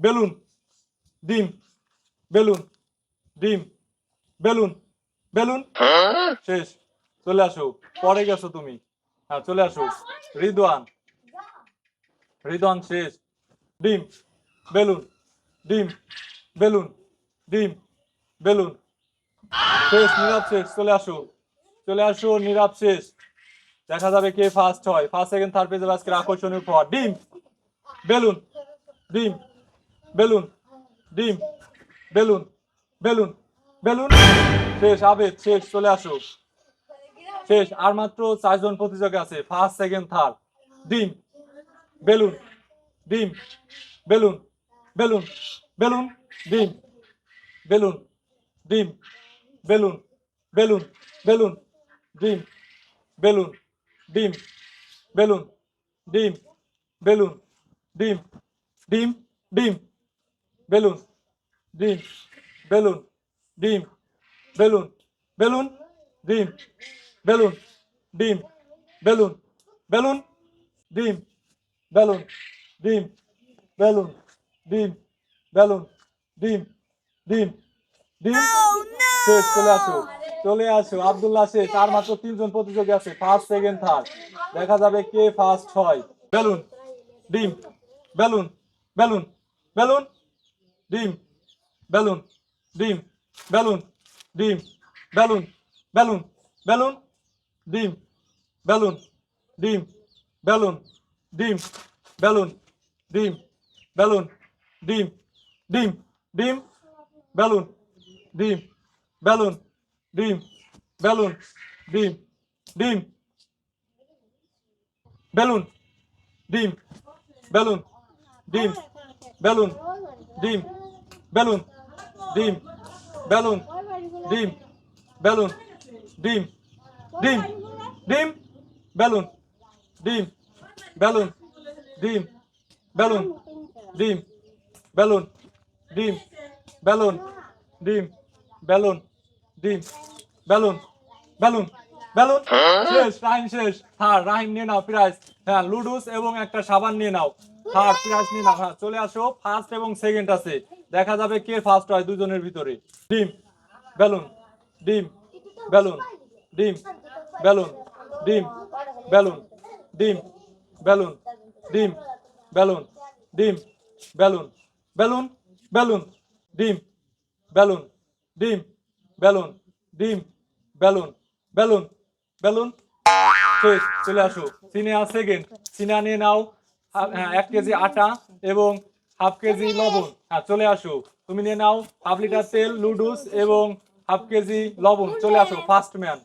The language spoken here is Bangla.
বেলুন ডিম বেলুন ডিম বেলুন বেলুন শেষ চলে আসো পরে গেছো তুমি হ্যাঁ চলে আসো রিদওয়ান রিদওয়ান শেষ ডিম বেলুন ডিম বেলুন ডিম বেলুন শেষ নীরব শেষ চলে আসো চলে আসো নীরব শেষ দেখা যাবে কে ফার্স্ট হয় ফার্স্ট সেকেন্ড থার্ড পেজে আজকের আকর্ষণীয় উপহার ডিম বেলুন ডিম বেলুন ডিম বেলুন বেলুন বেলুন শেষ আবেদ শেষ, চলে আসো। শেষ, আর মাত্র চারজন প্রতিযোগী আছে। ফার্স্ট সেকেন্ড থার্ড ডিম বেলুন ডিম বেলুন বেলুন বেলুন ডিম বেলুন ডিম বেলুন বেলুন বেলুন ডিম বেলুন ডিম বেলুন ডিম বেলুন ডিম ডিম ডিম বেলুন ডিম বেলুন ডিম বেলুন বেলুন ডিম বেলুন ডিম বেলুন বেলুন ডিম বেলুন ডিম বেলুন ডিম বেলুন ডিম ডিম ডিম। শেষ চলে আসো চলে আসো। আব্দুল্লাহ শেষ আর মাত্র তিনজন প্রতিযোগী আছে ফার্স্ট সেকেন্ড থার্ড দেখা যাবে কে ফার্স্ট হয় বেলুন ডিম বেলুন বেলুন বেলুন ডিম বেলুন ডিম বেলুন ডিম বেলুন বেলুন বেলুন ডিম বেলুন ডিম বেলুন ডিম বেলুন ডিম বেলুন ডিম ডিম ডিম বেলুন ডিম বেলুন ডিম বেলুন ডিম ডিম বেলুন ডিম বেলুন ডিম বেলুন ডিম বেলুন ডিম বেলুন ডিম বেলুন ডিম ডিম ডিম বেলুন ডিম বেলুন ডিম বেলুন ডিম বেলুন ডিম বেলুন ডিম বেলুন ডিম বেলুন বেলুন বেলুন শেষ রাহিম শেষ। হ্যাঁ রাহিম নিয়ে নাও প্রাইজ হ্যাঁ লুডুস এবং একটা সাবান নিয়ে নাও। হ্যাঁ প্রাইজ নিয়ে নাও। হ্যাঁ চলে আসো। ফার্স্ট এবং সেকেন্ড আছে। দেখা যাবে কে ফার্স্ট হয় দুজনের ভিতরে ডিম বেলুন ডিম বেলুন ডিম বেলুন ডিম বেলুন ডিম বেলুন ডিম বেলুন ডিম বেলুন বেলুন বেলুন ডিম বেলুন ডিম বেলুন ডিম বেলুন বেলুন বেলুন চলে আসো সিনিয়া সেকেন্ড সিনিয়া নিয়ে নাও হ্যাঁ, এক কেজি আটা এবং হাফ কেজি লবণ। হ্যাঁ চলে আসো। তুমি নিয়ে নাও হাফ লিটার তেল নুডলস এবং হাফ কেজি লবণ। চলে আসো ফার্স্ট ম্যান